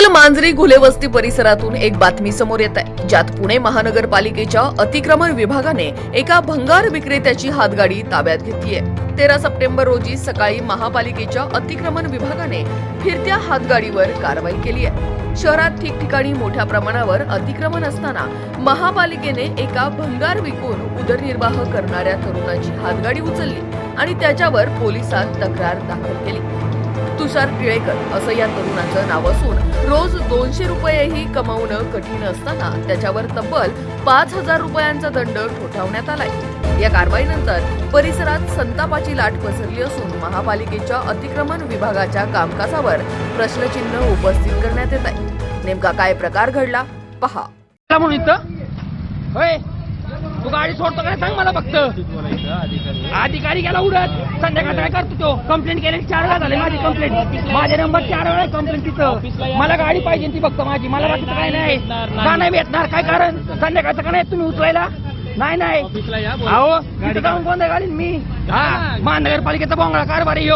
पुण्यातील मांजरी घुलेवस्ती परिसरातून एक बातमी समोर येत आहे. ज्यात पुणे महानगरपालिकेच्या अतिक्रमण विभागाने एका भंगार विक्रेत्याची हातगाडी ताब्यात घेतलीय तेरा सप्टेंबर रोजी सकाळी महापालिकेच्या अतिक्रमण विभागाने फिरत्या हातगाडीवर कारवाई केली आहे. शहरात ठिकठिकाणी मोठ्या प्रमाणावर अतिक्रमण असताना महापालिकेने एका भंगार विकून उदरनिर्वाह करणाऱ्या तरुणाची हातगाडी उचलली आणि त्याच्यावर पोलिसात तक्रार दाखल केली. तुषार टिळेकर असं या तरुणाचं नाव असून रोज दोनशे रुपयेही कमावणं कठीण असताना त्याच्यावर तब्बल पाच हजार रुपयांचा दंड ठोठावण्यात आलाय. या कारवाईनंतर परिसरात संतापाची लाट पसरली असून महापालिकेच्या अतिक्रमण विभागाच्या कामकाजावर प्रश्नचिन्ह उपस्थित करण्यात येत आहे. नेमका काय प्रकार घडला पहा. म्हणून इथं? होय. तू गाडी सोडतो काय सांग मला फक्त. अधिकारी गेला उडत. संध्याकाळ काय करतो तो? कंप्लेंट केली चार वेळा झाले माझी कंप्लेंट माझे नंबर चार वेळा कंप्लेंट तिथं. मला गाडी पाहिजे ती फक्त माझी. मला बाकीचं काय नाही. का नाही भेटणार? काय कारण? संध्याकाळचं का नाही? तुम्ही उचलायला? नाही नाही. अहो तिथं जाऊन कोणत्या गाडी मी. हा महानगरपालिकेचा बोंगळा कारभार आहे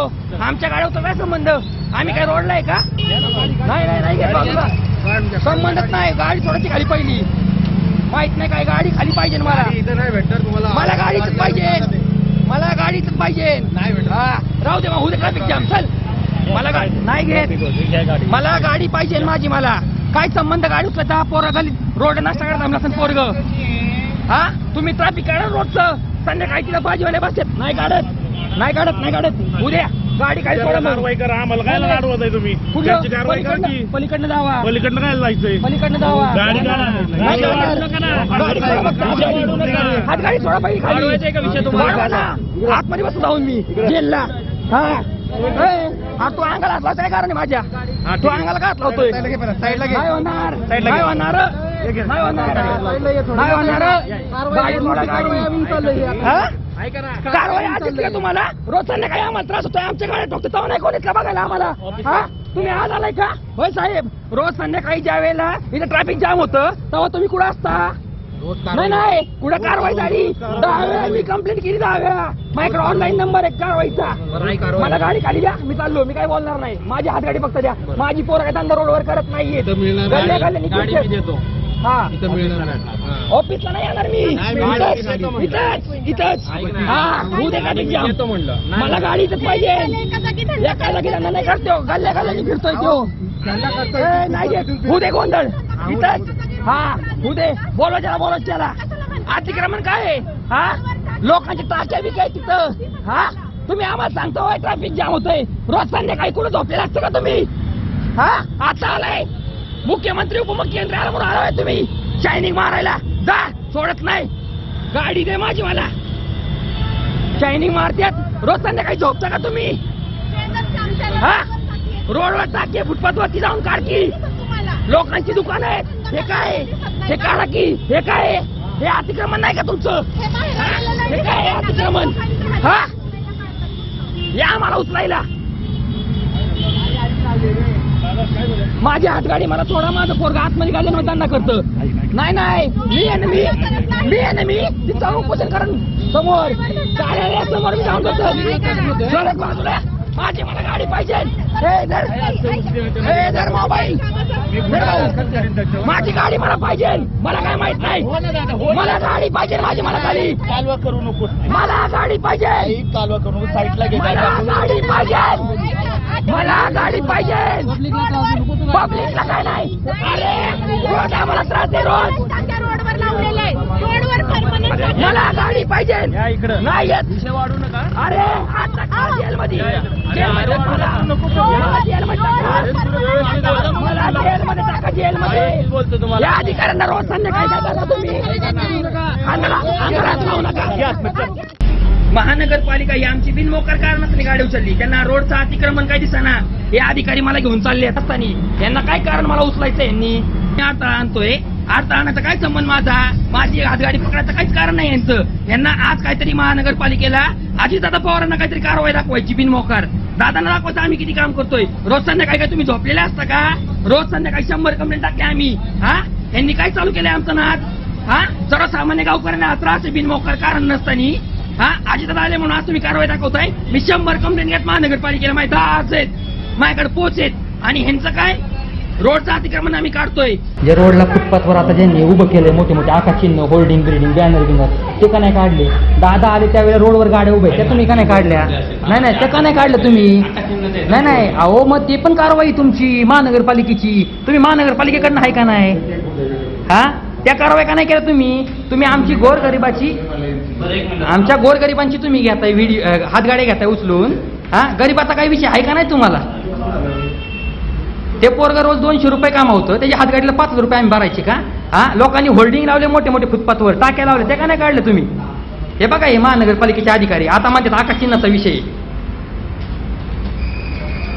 आमच्या गाड्या काय संबंध? आम्ही काय रोडला आहे का? नाही नाही नाही संबंधच नाही. गाडी थोडीशी खाली पहिली. माहीत नाही काय गाडी खाली पाहिजे मला. इथं नाही भेटणार तुम्हाला. मला गाडीच पाहिजे. मला गाडीच पाहिजे. नाही भेटणार. राहू दे मग उद्या ट्रॅफिक जाम चल. मला गाडी नाही घेत. मला गाडी पाहिजे माझी मला. काय संबंध गाडी उचलायचा पोरा खाली रोड नाश्ता करता आमला पोरग. हा? तुम्ही ट्रॅफिक काढा रोडचं. संध्याकाळी तिला भाजीवाले बसत नाही काढत. नाही काढत नाही काढत. उद्या गाडी काय सोडा मग. कारवाई करा आम्हाला काय लाडवत आहे तुम्ही कुठं? त्यांची कारवाई करा की पलीकडनं पलीकडनं जावा पलीकडनं काय जायचंय पलीकडनं जावा गाडी काढा. नाही. गाडी सोडा फक्त. हात गाडी सोडा पाहिजे खाली. वाढवा ना. आतमध्ये बसू जाऊन मी जेलला हा ए, हा तू अंगाला हात लावतो काय कारण आहे माझ्या हा, तू ठीक आहे. अंगाला का हात लावतोय. नाही होणार साईडला नाही घे. होणार. नाही होणार. नाही होणार गाडी सोडा गाडी हा? कारवाई आधीच का तुम्हाला? रोज संध्याकाळी आम्हाला त्रास होतोय आमच्या गाड्या ठोकतो तेव्हा नाही कोणीच बघायला आम्हाला. हा? तुम्ही आज आलाय का? होय साहेब रोज संध्याकाळी ज्या वेळेला इथे ट्रॅफिक जाम होतं तेव्हा तुम्ही कुठं असता? नाही नाही कुठं कारवाई झाली? दहा वेळा मी कंप्लेंट केली दहा वेळा. माझ्याकडे ऑनलाईन नंबर आहे कारवाईचा मला गाडी खाली द्या मी चाललो मी काय बोलणार नाही. माझी हात गाडी फक्त द्या. माझी पोरं काय रोडवर करत नाहीये फिरतात. हा. ऑफिसला नाही येणार मी. इथंच. इथंच हा उद्या गाडी जाम मला गाडीच पाहिजे. एका जागी धंदा नाही करतो गल्ल्या गल्ल्यानी फिरतोय तो. ए, नाही घेत होऊ दे गोंधळ. इथंच. हा होऊ दे. बोलवा त्याला बोलवा त्याला. अतिक्रमण काय आहे? हा? लोकांच्या टाक्या बी काय तिथं. हा? तुम्ही आम्हाला सांगतो ट्रॅफिक जाम होतोय. रोज संध्याकाळी कुठं झोपलेला असतं का तुम्ही? हा? आता आलाय. मुख्यमंत्री उपमुख्यमंत्री आला म्हणून आलाय तुम्ही. शायनिंग मारायला. जा सोडत नाही. गाडी दे माझी मला. शायनिंग मारत्यात. रोज संध्याकाळी झोपता का तुम्ही? हा? रोडवर टाके फुटपाथ वरती जाऊन काढकी लोकांची दुकान आहेत. हे काय? हे काढा की. हे काय? हे अतिक्रमण नाही का तुमचं? हे? काय आहे अतिक्रमण? हा? या आम्हाला उचलायला. माझी हातगाडी मला सोडा माझं पोरगा आतमध्ये घालून मतदान करतं. नाही नाही मी आहे ना मी मी आहे ना मी तिथं उपोषण करण समोर कार्यालया समोर मी जाऊन बाजूला माझी मला गाडी पाहिजे. हे धर हे धर मोबाईल. माझी गाडी मला पाहिजे. मला काय माहीत नाही. मला गाडी पाहिजे माझी मला गाडी. कालवा करू नको मला गाडी पाहिजे. कालवा करू नको साईडला घे गाडी पाहिजे. मला गाडी पाहिजे. पब्लिकला काय नाही. अरे रोज आम्हाला त्रास दे रोज रोडवर लावलेले आहे. रोडवर permanent मला गाडी पाहिजे. नाही येत. वाढू नका. अरे आता जेलमध्ये? मला जेलमध्ये टाका. जेलमध्ये या अधिकाऱ्यांना रोज संध्याकाळी तुम्ही? महानगरपालिका ही आमची बिनमोकार कारणासाठी गाडी उचलली त्यांना रोडचं अतिक्रमण काय दिसना? हे अधिकारी मला घेऊन चालले असताना. यांना काय कारण मला उचलायचं यांनी? मी आणतोय. अडथळा आणायचा काय संबंध माझा? माझी हातगाडी पकडायचं काहीच कारण नाही यांचं. यांना आज काहीतरी महानगरपालिकेला अजितदादा पवारांना काहीतरी कारवाई दाखवायची बिनमोकार. दादांना दाखवायचं आम्ही किती काम करतोय. रोज संध्याकाळी काय तुम्ही झोपलेले असता का? रोज संध्याकाळी शंभर कंप्लेंट टाकले आम्ही. हा? यांनी काय चालू केलंय आमचं नाद? हा? सर्वसामान्य गावकऱ्यांना त्रास आहे बिनमोकार कारण नसतानी. हा? अजितदादा आले म्हणून आज तुम्ही कारवाई दाखवताय? मी शंभर कंप्लेंट घेत महानगरपालिकेला माहिती आज आहेत. माझ्याकडे पोच आहेत. आणि ह्यांचं काय? रोडचं अतिक्रमण आम्ही काढतोय. जे रोडला फुटपाथवर आता ज्यांनी उभं केलंय मोठे मोठे आकाशिन्ह होल्डिंग बिल्डिंग बॅनर बिनर ते का नाही काढले? दादा आले त्यावेळेला रोडवर गाड्या उभ्या आहेत, त्या तुम्ही का नाही काढल्या? नाही नाही त्या का नाही काढलं तुम्ही? नाही नाही अहो मग ते पण कारवाई तुमची महानगरपालिकेची. तुम्ही महानगरपालिकेकडनं आहे का नाही? हा? त्या कारवाई का नाही केल्या तुम्ही? तुम्ही आमची गोरगरिबाची आमच्या गोरगरिबांची तुम्ही घेताय व्हिडिओ हातगाड्या घेताय उचलून. हा? गरिबाचा काही विषय आहे का नाही तुम्हाला? ते पोरग रोज दोनशे रुपये कामावतं त्याच्या हातगाडीला पाच रुपये आम्ही भरायचे का? हा? लोकांनी होल्डिंग लावले मोठे मोठे फुटपाथवर. टाक्या लावले ते का नाही काढले तुम्ही? हे बघा हे महानगरपालिकेचे अधिकारी. आता म्हणतात आकाश चिन्हाचा विषय.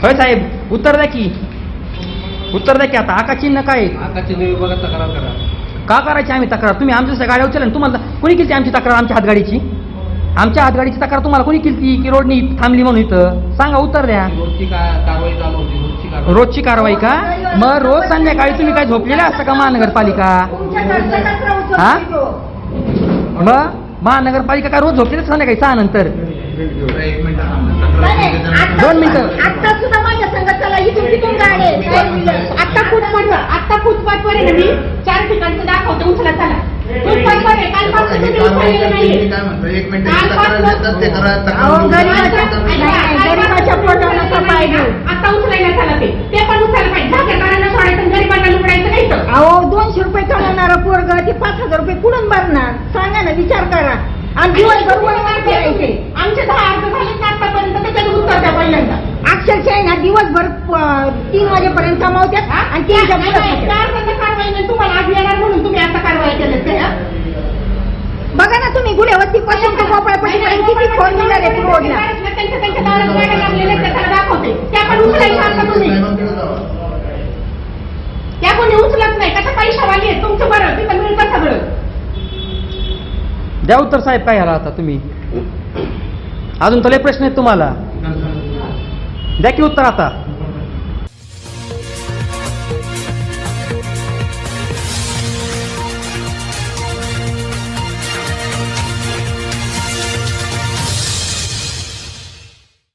होय साहेब उत्तर द्या की. उत्तर द्या की आता. आकाश चिन्ह काय करा. का करायची आम्ही तक्रार? तुम्ही आमच्या गाड्या उचलल्या ना, तुम्हाला कोणी केली आमची तक्रार आमच्या हातगाडीची? आमच्या हातगाडीची तक्रार तुम्हाला कोणी केली की रोडनी थांबली म्हणून इथं? सांगा उत्तर द्या. रोजची कारवाई का? मग रोज संध्याकाळी तुम्ही काय झोपलेला असता का महानगरपालिका? हा? मग महानगरपालिका काय रोज झोपलेलं संध्याकाळी सहा नंतर? दोन मिनिटं. आता सुद्धा माझ्या संघात चला इथून तिथून गाडी आता फुटपाथवर आता फुटपाथवर आहे ना मी चार ठिकाणचं दाखवते उचला चला फुटपाथवर आहे अहो, गरीबाच्या नाही, गरीबाच्या. आता उचलायला ते. ते पण उचलायला पाहिजे. जागेकरांना सोडायचं आणि गरिबांना लुटायचं नाही तर. अहो दोनशे रुपये कमवणारा पोरग ते पाच हजार रुपये कुठून भरणार? सांगा ना विचार करा. आणि दिवसभर वळवळ आमचे दहा अर्ज झाले ना आतापर्यंत त्याच्यात उत्तर द्या पहिल्यांदा. अक्षरशः आहे ना दिवसभर प- तीन वाजेपर्यंत कमावतात आणि तीनच्या पुढे कारवाई नाही. तुम्हाला आज येणार म्हणून तुम्ही आता कारवाई केलं ते हं? बघा ना तुम्ही गुढेवस्ती पासून ते गोपाळपट्टीपर्यंत किती फोर व्हीलर आहेत रोडला. त्यांच्या त्यांच्या दारात गाड्या लागलेल्या आहेत, त्या त्याला दाखवते त्या पण उचलायच्या आता तुम्ही त्या कोणी उचलत नाही कशा पैशावाली आहे तुमचं बरं तिथं मिळतं सगळं. द्या उत्तर साहेब काय ह्याला आता तुम्ही? अजून तले प्रश्न आहेत तुम्हाला. द्या की उत्तर आता.